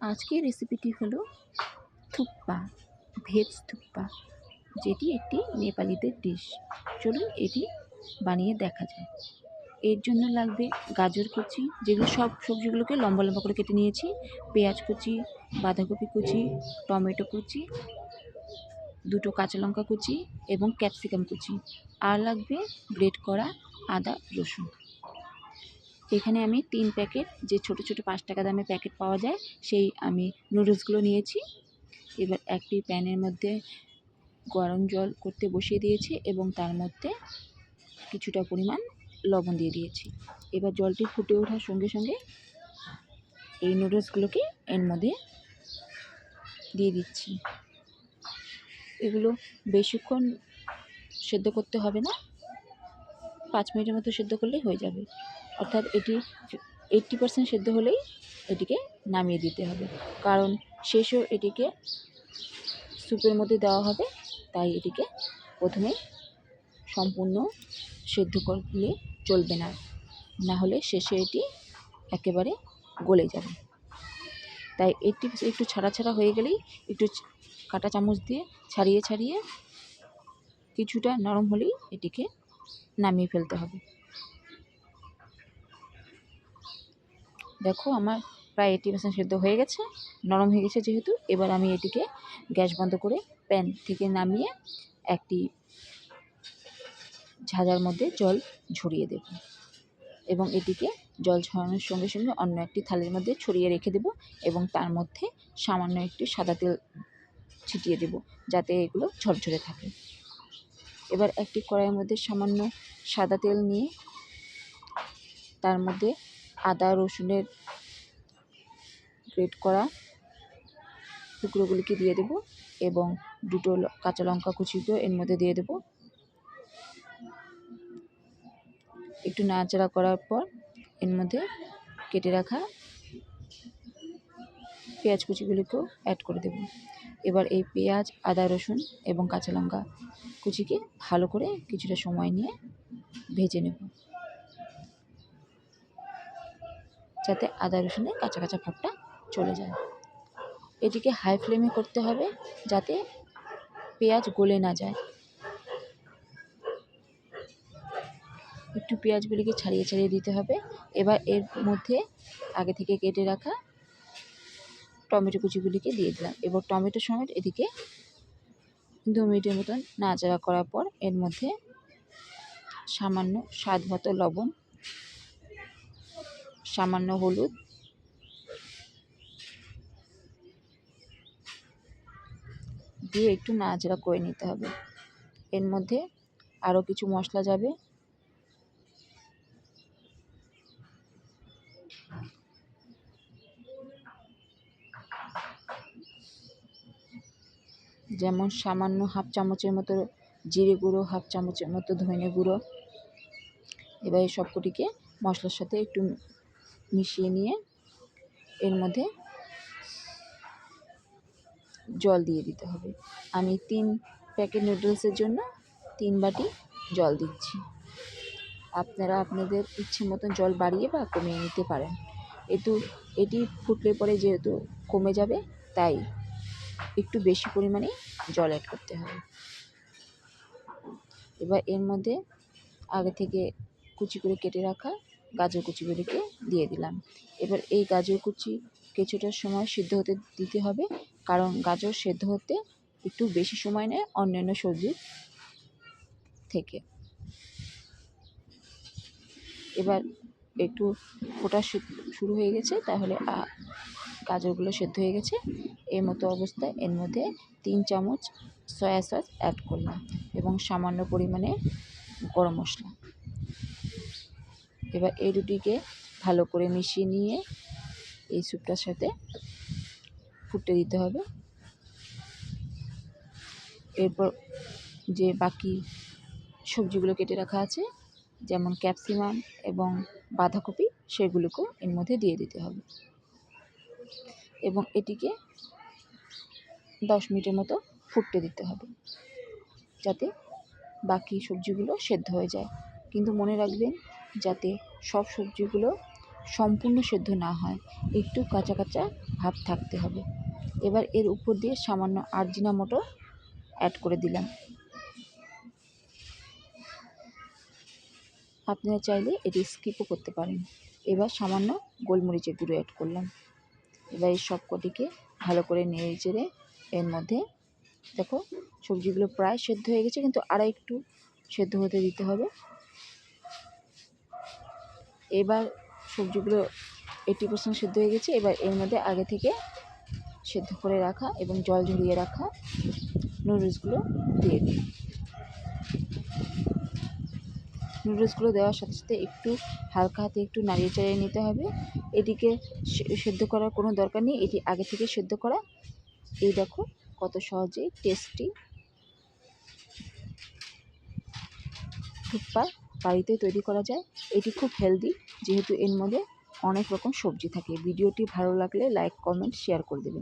আজকের রেসিপিটি হলো থুপ্পা, ভেজ থুপ্পা, যেটি একটি নেপালিদের ডিশ চলুন এটি বানিয়ে দেখা যায়। এর জন্য লাগবে গাজর কুচি, যেগুলো সব সবজিগুলোকে লম্বা লম্বা করে কেটে নিয়েছি। পেঁয়াজ কুচি, বাঁধাকপি কুচি, টমেটো কুচি, দুটো কাঁচা লঙ্কা কুচি এবং ক্যাপসিকাম কুচি। আর লাগবে গ্রেট করা আদা রসুন। এখানে আমি তিন প্যাকেট যে ছোট ছোট পাঁচ টাকা দামে প্যাকেট পাওয়া যায়, সেই আমি নুডলসগুলো নিয়েছি। এবার একটি প্যানের মধ্যে গরম জল করতে বসিয়ে দিয়েছি এবং তার মধ্যে কিছুটা পরিমাণ লবণ দিয়ে দিয়েছি। এবার জলটি ফুটে ওঠার সঙ্গে সঙ্গে এই নুডলসগুলোকে এর মধ্যে দিয়ে দিচ্ছি। এগুলো বেশিক্ষণ সেদ্ধ করতে হবে না, পাঁচ মিনিটের মতো সেদ্ধ করলেই হয়ে যাবে। অর্থাৎ এটি এইট্টি পার্সেন্ট সেদ্ধ হলেই এটিকে নামিয়ে দিতে হবে। কারণ শেষেও এটিকে স্যুপের মধ্যে দেওয়া হবে, তাই এটিকে প্রথমে সম্পূর্ণ সেদ্ধ করলে চলবে না। না হলে শেষে এটি একেবারে গলে যাবে। তাই এটি একটু ছাড়া ছাড়া হয়ে গেলেই একটু কাঁটা চামচ দিয়ে ছাড়িয়ে ছাড়িয়ে কিছুটা নরম হলেই এটিকে নামিয়ে ফেলতে হবে। দেখো আমার প্রায় এইটি পার্সেন্ট সেদ্ধ হয়ে গেছে, নরম হয়ে গেছে যেহেতু, এবার আমি এটিকে গ্যাস বন্ধ করে প্যান থেকে নামিয়ে একটি ঝাঁঝার মধ্যে জল ঝরিয়ে দেব এবং এটিকে জল ঝরানোর সঙ্গে সঙ্গে অন্য একটি থালের মধ্যে ছড়িয়ে রেখে দেব এবং তার মধ্যে সামান্য একটু সাদা তেল ছিটিয়ে দেব যাতে এগুলো ঝরঝরে থাকে। এবার একটি কড়াইয়ের মধ্যে সামান্য সাদা তেল নিয়ে তার মধ্যে আদা, রসুনের গ্রেট করা টুকরোগুলিকে দিয়ে দেব এবং দুটো কাঁচা লঙ্কা কুচিকেও এর মধ্যে দিয়ে দেব। একটু নাড়াচাড়া করার পর এর মধ্যে কেটে রাখা পেঁয়াজ কুচিগুলিকেও অ্যাড করে দেব। এবার এই পেঁয়াজ, আদা, রসুন এবং কাঁচা লঙ্কা কুচিকে ভালো করে কিছুটা সময় নিয়ে ভেজে নেব। যাতে আদা রসুনের কাঁচা কাঁচা ভাবটা চলে যায়। এটিকে হাই ফ্লেমে করতে হবে যাতে পেঁয়াজ গলে না যায়। একটু পেঁয়াজগুলিকে ছাড়িয়ে ছাড়িয়ে দিতে হবে। এবার এর মধ্যে আগে থেকে কেটে রাখা টমেটো কুচিগুলিকে দিয়ে দিলাম। এবার টমেটো সমেত এদিকে দু মিনিটের মতন নাড়াচাড়া করার পর এর মধ্যে সামান্য স্বাদ মতো লবণ সামান্য হলুদ। দিয়ে একটু নাড়াচাড়া করে নিতে হবে। এর মধ্যে আরও কিছু মশলা যাবে। যেমন সামান্য হাফ চামচের মতো জিরে গুঁড়ো, হাফ চামচের মতো ধনে গুঁড়ো। এবার এই সবকটিকে মশলার সাথে একটু মিশিয়ে নিয়ে এর মধ্যে জল দিয়ে দিতে হবে। আমি তিন প্যাকেট নুডলসের জন্য তিন বাটি জল দিচ্ছি। আপনারা আপনাদের ইচ্ছে মতন জল বাড়িয়ে বা কমিয়ে নিতে পারেন। একটু এটি ফুটলে পরে যেহেতু কমে যাবে, তাই একটু বেশি পরিমাণে জল অ্যাড করতে হবে। এবার এর মধ্যে আগে থেকে কুচি করে কেটে রাখা গাজর কুচিগুলিকে দিয়ে দিলাম। এবার এই গাজর কুচি কিছুটা সময় সিদ্ধ হতে দিতে হবে, কারণ গাজর সেদ্ধ হতে একটু বেশি সময় নেয় অন্যান্য সবজির থেকে। এবার একটু ফোটা শুরু হয়ে গেছে, তাহলে গাজরগুলো সেদ্ধ হয়ে গেছে। এর মতো অবস্থায় এর মধ্যে তিন চামচ সয়া সস অ্যাড করলাম এবং সামান্য পরিমাণে গরম মশলা। এবার এই দুটিকে ভালো করে মিশিয়ে নিয়ে এই স্যুপটার সাথে ফুটতে দিতে হবে। এরপর যে বাকি সবজিগুলো কেটে রাখা আছে, যেমন ক্যাপসিকাম এবং বাঁধাকপি, সেগুলোকেও এর মধ্যে দিয়ে দিতে হবে। এবং এটিকে দশ মিনিটের মতো ফুটতে দিতে হবে, যাতে বাকি সবজিগুলো সেদ্ধ হয়ে যায়। কিন্তু মনে রাখবেন যাতে সব সবজিগুলো সম্পূর্ণ সেদ্ধ না হয়। একটু কাঁচা কাঁচা ভাব থাকতে হবে। এবার এর উপর দিয়ে সামান্য আরজিনা মটর অ্যাড করে দিলাম। আপনারা চাইলে এটি স্কিপও করতে পারেন। এবার সামান্য গোলমরিচের গুঁড়ো অ্যাড করলাম। এবার এই সব কটিকে ভালো করে নেড়ে চেড়ে এর মধ্যে দেখো সবজিগুলো প্রায় সেদ্ধ হয়ে গেছে, কিন্তু আরও একটু সেদ্ধ হতে দিতে হবে। এবার সবজিগুলো এইটি পার্সেন্ট সেদ্ধ হয়ে গেছে। এবার এর মধ্যে আগে থেকে সেদ্ধ করে রাখা এবং জল ঝরিয়ে রাখা নুডলসগুলো দিয়ে দিই। নুডলসগুলো দেওয়ার সাথে সাথে একটু হালকা হাতে একটু নাড়িয়ে চাড়িয়ে নিতে হবে। এটিকে সেদ্ধ করার কোনো দরকার নেই। এটি আগে থেকে সেদ্ধ করা। এই দেখো কত সহজেই টেস্টি থুপ্পা বাড়িতে তৈরি করা যায়। এটি খুব হেলদি যেহেতু এর মধ্যে অনেক রকম সবজি থাকে। ভিডিওটি ভালো লাগলে লাইক কমেন্ট শেয়ার করে দেবেন।